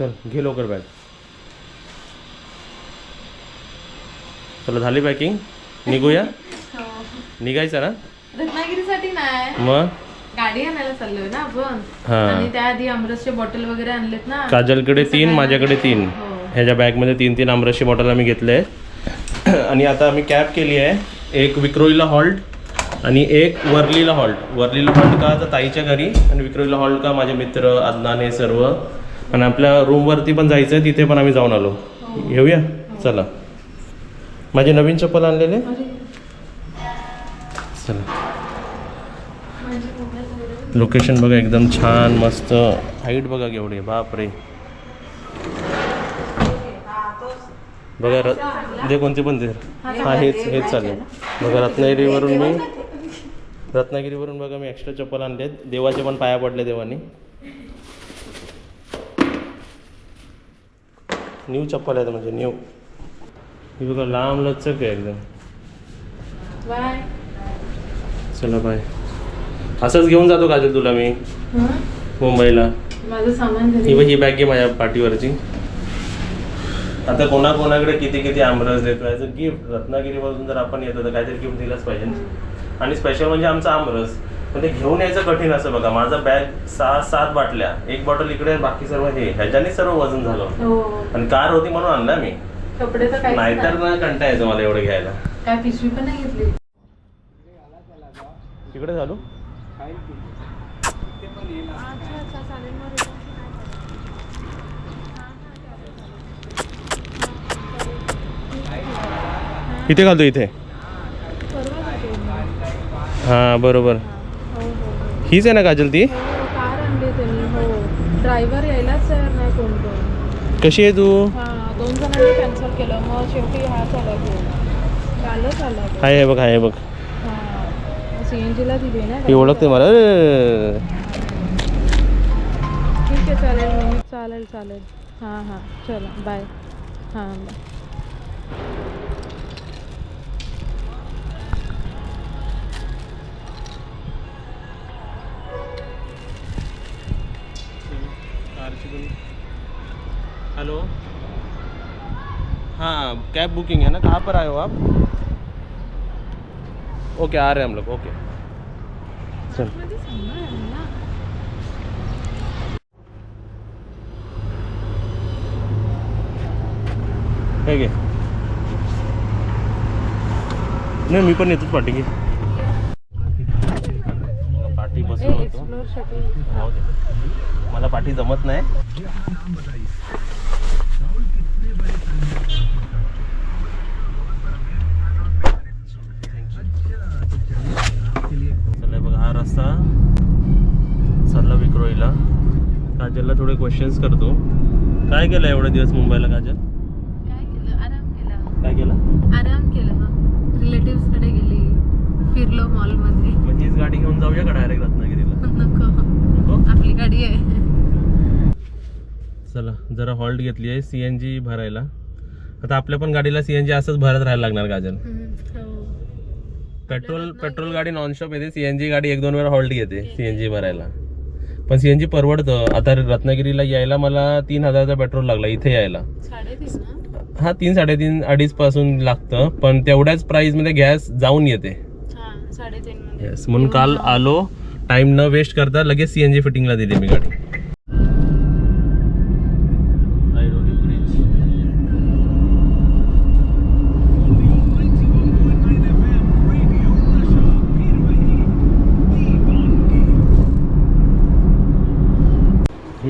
चल घे लवकर बॅग चला झाली पॅकिंग निघूया? निघायचं ना? रत्नागिरीसाठी नाही. मग? गाडी आणायला चाललोय ना आपण. हा. आणि त्याआधी आमरसचे बॉटल वगैरे आणलेत ना. काजलकडे तीन माझ्याकडे तीन. हो. ह्याच्या बॅगमध्ये तीन तीन आमरसची बॉटल आम्ही घेतले. आहेत आणि आता आम्ही कॅब केली आहे. एक विक्रोईला हॉल्ट आणि एक वर्लीला हॉल्ट. वर्लीला हॉल्ट का तर ताईच्या घरी आणि विक्रोईला हॉल्ट का माझे मित्र अदनान हे सर्व. आणि आपल्या रूमवरती पण जायचं आहे तिथे पण आम्ही जाऊन आलो. येऊया? चला. माझे नवीन चप्पल आणलेले? चला. लोकेशन बघा एकदम छान मस्त. हाईट बघा केवढी आहे, बाप रे बघा र दे कोणते पण दे. हा हेच हेच चालेल. बघा रत्नागिरीवरून मी रत्नागिरीवरून बघा मी एक्स्ट्रा चप्पल आणले देवाचे पण पाया पडले देवाने. न्यू चप्पल आहेत म्हणजे न्यू ही बघा लांब लचक आहे एकदम. बाय. चला बाय. असंच घेऊन जातो काजल तुला मी? मुंबईला. माझं सामान ही घरी बघ ही बॅग आहे माझ्या पाठीवरची. आता कोणा कोणाकडे किती किती आमरस देतो ॲज अ गिफ्ट रत्नागिरीपासून जर आपण येतो तर काहीतरी गिफ्ट दिलंच पाहिजे. आणि स्पेशल म्हणजे आमचा आमरस. पण ते घेऊन यायचं कठीण असं बघा. माझा बॅग सहा सात बाटल्या एक बॉटल इकडे बाकी सर्व हे. ह्याच्याने सर्व वजन झालं हो. आणि कार होती म्हणून आणला मी. कपडे तर नाहीतर नाही. ना कंटा यायचं मला एवढं घ्यायला. काय पिशवी पण नाही घेतली. तिकडे झालो इथे घालतो इथे. हां बरोबर. हीच आहे ना काजल ती? कार आणली त्यांनी हो. ड्रायव्हर यायलाच नाही कोण कोण. कशी आहे तू? हा दोन जणांनी कॅन्सल केलं. मग शेवटी हा कालच आला तो. हाय आहे बघ हाय आहे बघ. हा. सीएनजीला दिली ना ओळखते मला. अरे. ठीक आहे चालेल मग. चालेल चालेल. हां हां. चला बाय. हां बाय. हेलो। हाँ कैब बुकिंग है ना? कहाँ पर आए हो आप? ओके आ रहे हैं हम लोग ओके। चल। हे घे नाही मी पण येतोच पाठी घे पाठी बसलो होतो मला पाठी जमत नाही। काजलला थोडे क्वेश्चन्स करतो. काय केलं एवढे दिवस मुंबईला काजल? काय केलं? आराम केला. काय केलं? आराम केलं रिलेटिव्सकडे गेली फिरलो मॉलमध्ये मग हीच गाडी घेऊन जाऊया का डायरेक्ट रत्नागिरीला? नको. आपली गाडी आहे. चला जरा हॉल्ट घेतली आहे. सी एन जी भरायला. आता आपल्या पण गाडीला सी एन जी असंच भरत राहायला लागणार काजल हो. पेट्रोल पेट्रोल गाडी नॉनस्टॉप येते सीएनजी गाडी एक दोन वेळा हॉल्ट घेते सीएनजी भरायला. पण सीएनजी परवडतं. आता रत्नागिरीला यायला मला तीन हजारचा पेट्रोल लागला इथे यायला. हा तीन साडेतीन अडीच पासून लागतं पण तेवढ्याच प्राइसमध्ये गॅस जाऊन येते. म्हणून काल आलो टाइम न वेस्ट करता लगेच सीएनजी फिटिंगला दिली मी गाडी.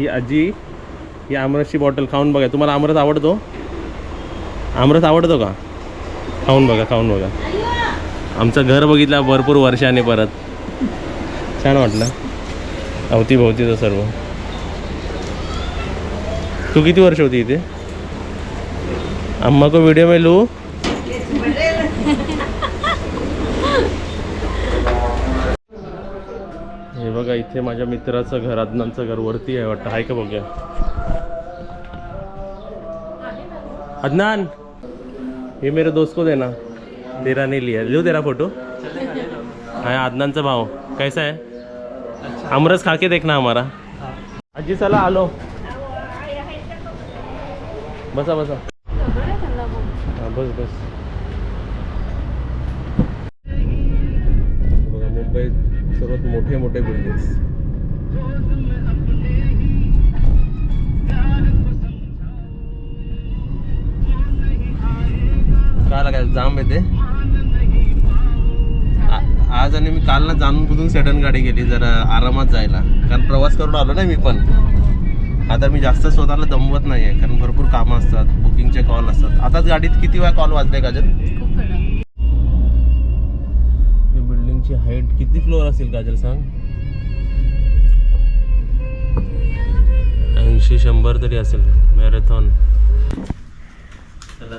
ही आजी ही आमरसची बॉटल खाऊन बघा. तुम्हाला आमरस आवडतो? आमरस आवडतो का? खाऊन बघा खाऊन बघा. आमचं घर बघितलं भरपूर वर्षाने परत. छान वाटलं. अवतीभोवतीचं सर्व. तू किती वर्ष होती इथे? अम्मा को व्हिडिओ मिळू हे बघा इथे माझ्या मित्राचं घर अदनांचं घर वरती आहे वाटतं. आहे का बघूया? अदनान ये मेरे दोस्त को देना. तेरा नहीं लिया. लो तेरा फोटो हाँ अदनानचा भाव कैसा है? आमरस खा के देखना हमारा. आजी चला आलो. बसा बसा. आहे हा बस बस. सर्वात मोठे मोठे बिल्डिंग्स काय लागायला जाम येते आज आणि मी काल ना जाणून बुजून सेडन गाडी गेली जरा आरामात जायला. कारण प्रवास करून आलो ना मी पण. आता मी जास्त स्वतःला दमवत नाही आहे कारण भरपूर कामं असतात बुकिंगचे कॉल असतात. आताच गाडीत किती वेळा कॉल वाजले काजल बिल्डिंगची हाईट किती फ्लोअर असेल काजल सांग? ऐंशी शंभर तरी असेल मॅरेथॉन चला.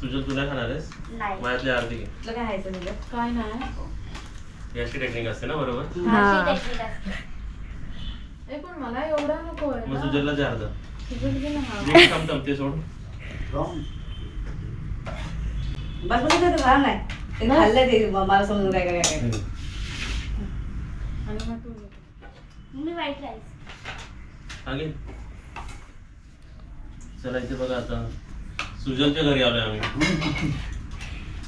सुजल तुला खाणार आहेस? माझ्यातली अर्धी घे. तुला काय खायचं तुझं काय नाही. याची टेक्निक असते ना बरोबर. ए पण मला एवढा नको आहे मग. सुजलला जे अर्ध ना हा. थांब थांब ते सोड. बस बस ते खा नाही. ते खाल्लं ते मला समजून काय. मी व्हाईट राईस चला इथे बघा आता. सुजलच्या घरी आलोय आम्ही.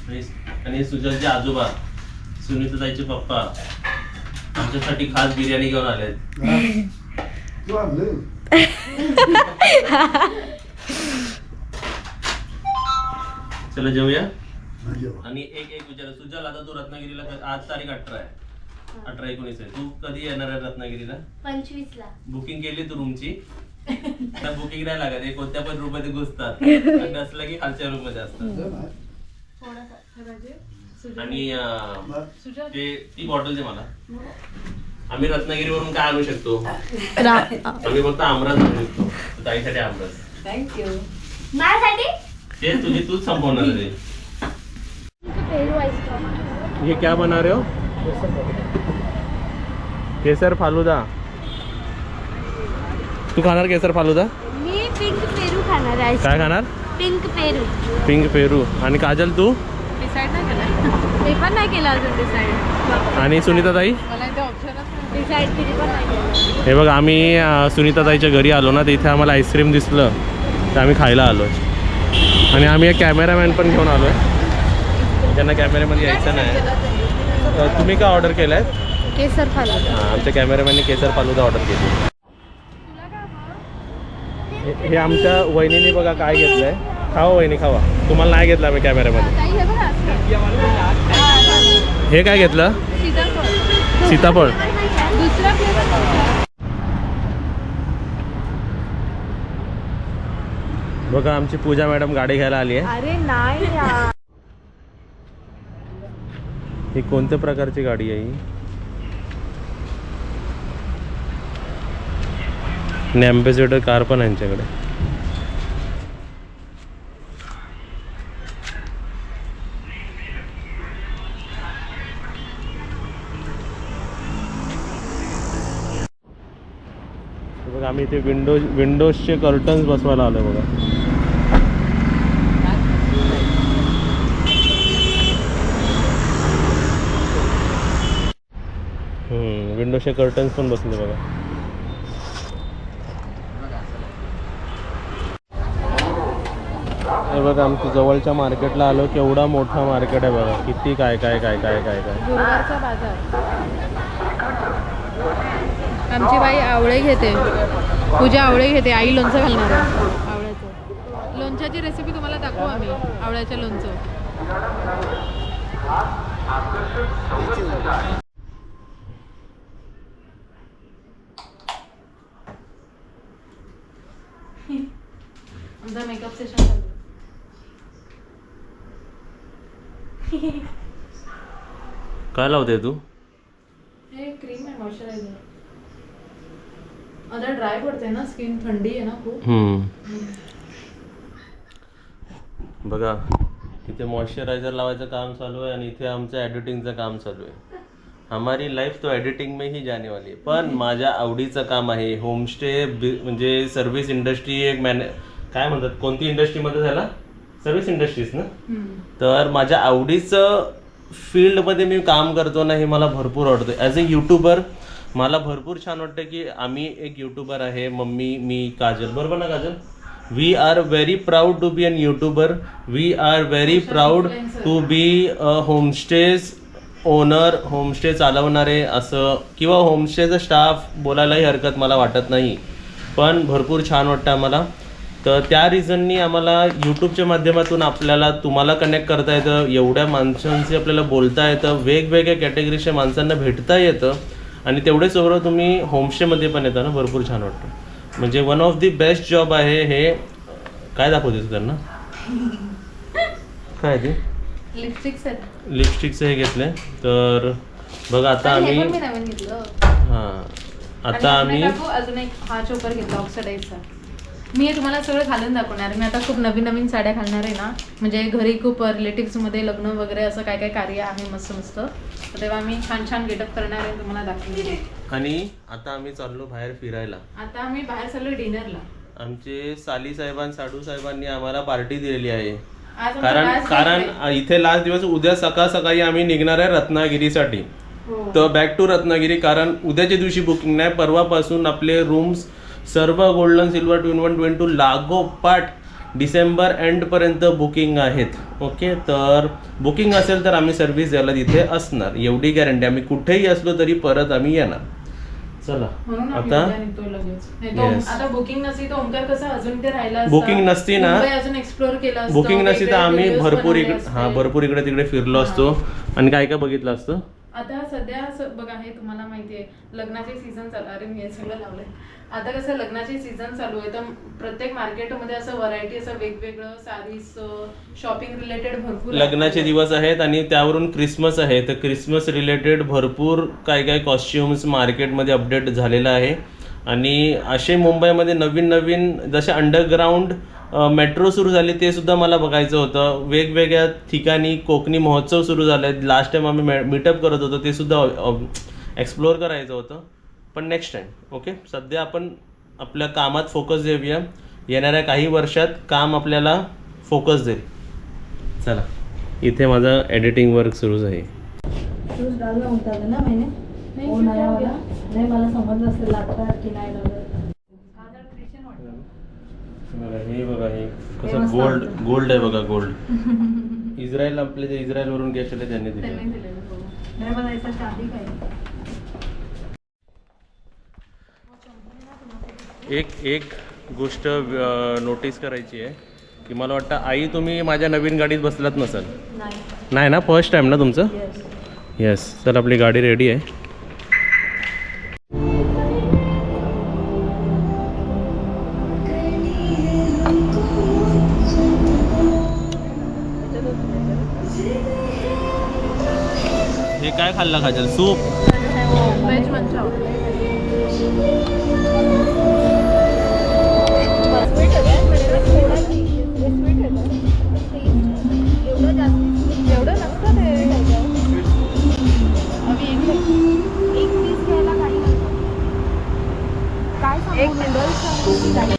आणि- आणि सुजलचे आजोबा सुनीताताईचे पप्पा आमच्यासाठी खास बिर्याणी घेऊन आलेत. चला जेवूया आणि एक एक विचार सुजल आता तू रत्नागिरीला क- आज तारीख अठरा आहे. अठरा एकोणीस आहे. तू कधी येणार आहे रत्नागिरीला? पंचवीस ला बुकिंग केली तू रूमची? त्या बुकिंग नाही लागत. हे कोणत्या पण रूममध्ये घुसतात. आणि नसलं की खालच्या रूममध्ये असतात हे. आणि. ते ती बॉटल दे मला. आम्ही रत्नागिरीवरून काय आणू शकतो? आम्ही फक्त आमरस आणू शकतो. ताईसाठी आमरस. थँक्यू माझ्यासाठी? ते तुझी तूच संपवणार आहे. ये क्या बना रहे हो? केसर फालुदा. तू खाणार केसर फालुदा? मी पिंक पेरू खाणार आहे. काय खाणार? पिंक पेरू. पिंक पेरू. आणि काजल तू? डिसाईड नाही केलं. मी पण नाही केलं अजून डिसाईड आणि नाही. केलं हे बघ आम्ही अं, सुनीताताईच्या घरी आलो ना तर इथे आम्हाला आईस्क्रीम दिसलं तर आम्ही खायला आलो आणि आम्ही एक कॅमेरामॅन पण घेऊन आलो आहे त्यांना कॅमेऱ्यामध्ये यायचं नाही. अं, तुम्ही काय ऑर्डर केलं आहे केसर फालुदा. आमच्या कॅमेरामॅनने केसर फालुदा ऑर्डर केली. हे- हे आमच्या वहिनीने बघा काय घेतलंय. खावा वहिनी खावा. तुम्हाला नाही घेतलं आम्ही कॅमेऱ्यामध्ये ताई हे बघा हे काय घेतलं? सीताफळ. सीताफळ दुसरा फ्लेवर बघा आमची पूजा मॅडम गाडी घ्यायला आली आहे. अरे नाही यार. ही कोणत्या प्रकारची गाडी आहे आणि ॲम्बेसेडर कार पण आहे यांच्याकडे. बघा आम्ही इथे विंडोज विंडोजचे कर्टन्स बसवायला आलो बघा. असे कर्टन्स पण बसले बघा. हे बघा आमच्या जवळच्या मार्केटला आलो केवढा मोठा मार्केट आहे बघा. किती काय काय काय काय काय काय. गुरुवारचा बाजार. आमची बाई आवळे घेते. पूजा आवळे घेते. आई लोणचं घालणार आहे. आवळ्याचं. लोणच्याची रेसिपी तुम्हाला दाखवू आम्ही. आवळ्याच्या लोणचं. आमचा मेकअप सेशन चालू आहे. काय लावते तू? हे क्रीम आहे मॉइश्चरायझर आता ड्राय पडते ना स्किन थंडी आहे ना खूप. बघा इथे मॉइश्चरायझर लावायचं काम चालू आहे आणि इथे आमचं एडिटिंगचं काम चालू आहे. हमारी लाईफ तो एडिटिंग में ही जाने वाली है. पण माझ्या आवडीचं काम आहे. होमस्टे म्हणजे सर्व्हिस इंडस्ट्री एक मॅने काय म्हणतात कोणती इंडस्ट्रीमध्ये झाला? सर्व्हिस इंडस्ट्रीज ना? तर माझ्या आवडीचं फील्डमध्ये मी काम करतो ना हे मला भरपूर आवडतं. ॲज अ यूट्यूबर मला भरपूर छान वाटतं की आम्ही एक यूट्यूबर आहे मम्मी मी काजल. बरोबर ना Kajal? We are very proud to be an YouTuber we are very proud to be a homestays owner homestay चालवणारे असं किंवा होमस्टेचा स्टाफ बोलायलाही हरकत मला वाटत नाही. पण भरपूर छान वाटतं आम्हाला. तर त्या रिझननी आम्हाला यूट्यूबच्या माध्यमातून आपल्याला तुम्हाला कनेक्ट करता येतं एवढ्या माणसांशी आपल्याला बोलता येतं वेगवेगळ्या कॅटेगरीच्या माणसांना भेटता येतं आणि तेवढेच सगळं तुम्ही होमस्टेमध्ये पण येता ना भरपूर छान वाटतं. म्हणजे one of the best job आहे हे काय दाखवतेस त्यांना? काय ते? लिपस्टिकचं हे घेतलंय. तर बघा आता आम्ही घेतलं. हां आता आम्ही अजून एक हा चोकर घेतला ऑक्सिडाईजचा मी तुम्हाला सगळं घालून दाखवणार. मी आता खूप नवीन नवीन साड्या घालणार आहे ना. म्हणजे घरी खूप relatives मध्ये लग्न वगैरे असं काय काय कार्य आहे मस्त मस्त. तेव्हा मी छान छान गेटअप करणार आहे तुम्हाला दाखवणार आणि आता आम्ही चाललो बाहेर फिरायला. आता आम्ही बाहेर चाललो डिनरला. आमचे साली साहेबां साडू साहेबांनी आम्हाला पार्टी दिलेली आहे. कारण कारण. इथे लास्ट दिवस उद्या सकाळ सकाळी आम्ही निघणार आहे रत्नागिरीसाठी. हो. तर बॅक टू रत्नागिरी कारण उद्याच्या दिवशी बुकिंग नाही परवापासून आपले रूम्स सर्व golden silver twin one twenty two लागोपाठ डिसेंबर एंडपर्यंत बुकिंग आहेत. ओके तर बुकिंग असेल तर आम्ही सर्व्हिस द्यायला तिथे असणार. एवढी गॅरंटी आम्ही कुठेही असलो तरी परत आम्ही येणार. चला आता. आता बुकिंग नसती ना, मुंबई अजून एक्सप्लोर केलं असतं बुकिंग नसती तर आम्ही भरपूर इकडे. हा भरपूर इकडे तिकडे फिरलो असतो. आणि काय काय बघितलं असतं? आता सध्या असं बघा हे तुम्हाला माहितीये लग्नाचे सीझन चालू अरे मी हे सगळं लावलंय. आता कसं लग्नाचे सीझन चालू आहे तर प्रत्येक मार्केटमध्ये असं व्हरायटी असं वेगवेगळं साडीज शॉपिंग रिलेटेड भरपूर लग्नाचे दिवस आहेत आणि त्यावरून क्रिसमस आहे. तर क्रिसमस रिलेटेड भरपूर काय काय कॉस्ट्युम्स मार्केटमध्ये अपडेट झालेलं आहे. आणि असे मुंबईमध्ये नवीन नवीन जसे अंडरग्राऊंड मेट्रो सुरू झाले ते सुद्धा मला बघायचं होतं. वेगवेगळ्या ठिकाणी कोकणी महोत्सव सुरू झाले. लास्ट टाइम आम्ही मीटअप करत होतो ते सुद्धा एक्सप्लोअर करायचं होतं. पण नेक्स्ट टाइम ओके सध्या आपण आपल्या कामात फोकस देऊया. येणाऱ्या काही वर्षात काम आपल्याला फोकस देईल. चला इथे माझा एडिटिंग वर्क सुरूच आहे. नाही, हो मला समजलं असेल लागतात की नाही लागत हे बघा हे हे कसं गोल्ड. गोल्ड आहे बघा गोल्ड इस्रायल आपले जे इस्रायल वरून आले त्यांनी दिले. हो. एक एक गोष्ट नोटीस करायची आहे की मला वाटतं आई तुम्ही माझ्या नवीन गाडीत बसलात नसाल. नाही. नाही ना फर्स्ट टाइम ना तुमचं? येस येस चल आपली गाडी रेडी आहे. हे काय खाल्लं खाजल सूप व्हेज मंचाव एवढं नसतं ते एक पीस घ्यायला काही एक नूडल्स